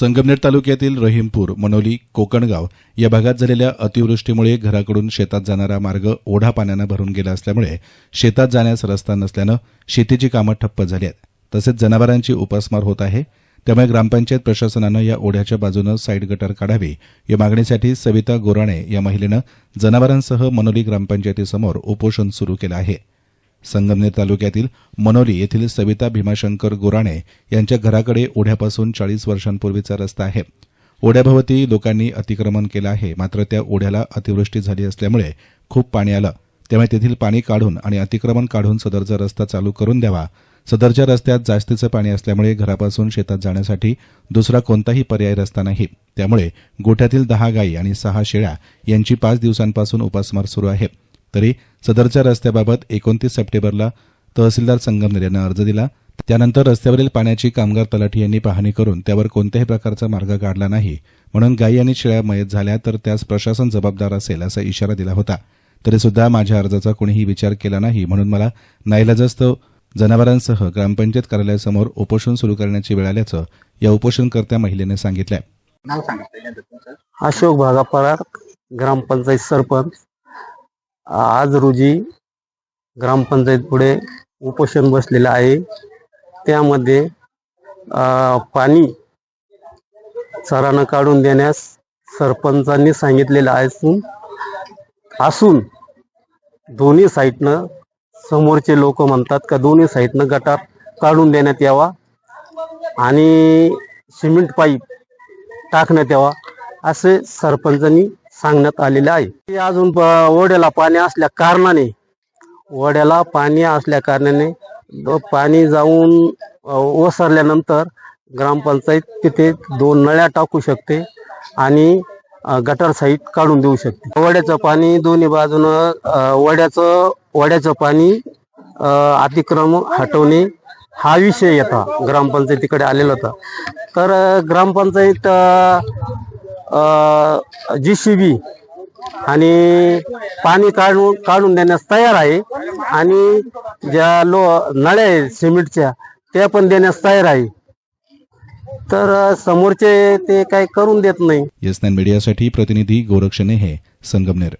संगमनेर तालुक्यातील रहीमपूर मनोली कोकणगाव या भागात झालेल्या अतिवृष्टीमुळे घराकडून शेतात जाणारा मार्ग ओढा पाण्यानं भरून गेला असल्यामुळे शेतात जाण्यास रस्ता नसल्यानं शेतीची कामं ठप्प झाली आहेत. तसेच जनावरांची उपासमार होत आहे. त्यामुळे ग्रामपंचायत प्रशासनानं या ओढ्याच्या बाजूनं साईड गटर काढावी या मागणीसाठी सविता गोराणे या महिलेनं जनावरांसह मनोली ग्रामपंचायतीसमोर उपोषण सुरू केलं आहे. संगमनेर तालुक्यातील मनोली येथील सविता भीमाशंकर गोराणे यांच्या घराकडे ओढ्यापासून चाळीस वर्षांपूर्वीचा रस्ता आहे. ओढ्याभोवती लोकांनी अतिक्रमण केलं आहे मात्र त्या ओढ्याला अतिवृष्टी झाली असल्यामुळे खूप पाणी आलं. त्यामुळे तेथील पाणी काढून आणि अतिक्रमण काढून सदरचा रस्ता चालू करून द्यावा. सदरच्या रस्त्यात जास्तीचं पाणी असल्यामुळे घरापासून शेतात जाण्यासाठी दुसरा कोणताही पर्याय रस्ता नाही. त्यामुळे गोठ्यातील दहा गायी आणि सहा शेळ्या यांची पाच दिवसांपासून उपासमार सुरू आहे. तरी सदरच्या रस्त्याबाबत एकोणतीस सप्टेंबरला तहसीलदार संगमनेर यांना अर्ज दिला. त्यानंतर रस्त्यावरील पाण्याची कामगार तलाठी यांनी पाहणी करून त्यावर कोणत्याही प्रकारचा मार्ग काढला नाही. म्हणून गायी आणि शेळ्या मयत झाल्या तर त्यास प्रशासन जबाबदार असेल असा इशारा दिला होता. तरी सुद्धा माझ्या अर्जाचा कोणीही विचार केला नाही. म्हणून मला नाईलाजास्तव जनावरांसह ग्रामपंचायत कार्यालयासमोर उपोषण सुरू करण्याची वेळ आल्याचं या उपोषणकर्त्या महिलेने सांगितलंय. अशोक भागापाडा ग्रामपंचायत सरपंच. आज रोजी ग्रामपंचायत पुढे उपोषण बसलेलं आहे. त्यामध्ये पाणी चरानं काढून देण्यास सरपंचांनी सांगितलेलं असून असून दोन्ही साईडनं समोरचे लोक म्हणतात का दोन्ही साईडनं गटार काढून देण्यात यावा आणि सिमेंट पाईप टाकण्यात यावा असे सरपंचांनी सांगण्यात आलेले आहे. ते अजून प- ओढ्याला पाणी असल्या कारणाने ओढ्याला पाणी असल्या कारणाने पाणी जाऊन ओसरल्यानंतर ग्रामपंचायत तिथे दोन नळ्या टाकू शकते आणि गटर साईट काढून देऊ शकते. वड्याचं पाणी दोन्ही बाजूनं वड्याचं वड्याचं पाणी अतिक्रम हटवणे हा विषय येता. ग्रामपंचायतीकडे आलेला होता. तर ग्रामपंचायत जी सी बी आणि पाणी काढून काढून देण्यास तयार आहे. आणि ज्या लो नळ्या आहेत सिमेंटच्या त्या पण देण्यास तयार आहे. तर समोरचे ते काही करून देत नाही. मीडियासाठी प्रतिनिधी गोरक्षणे हे संगमनेर.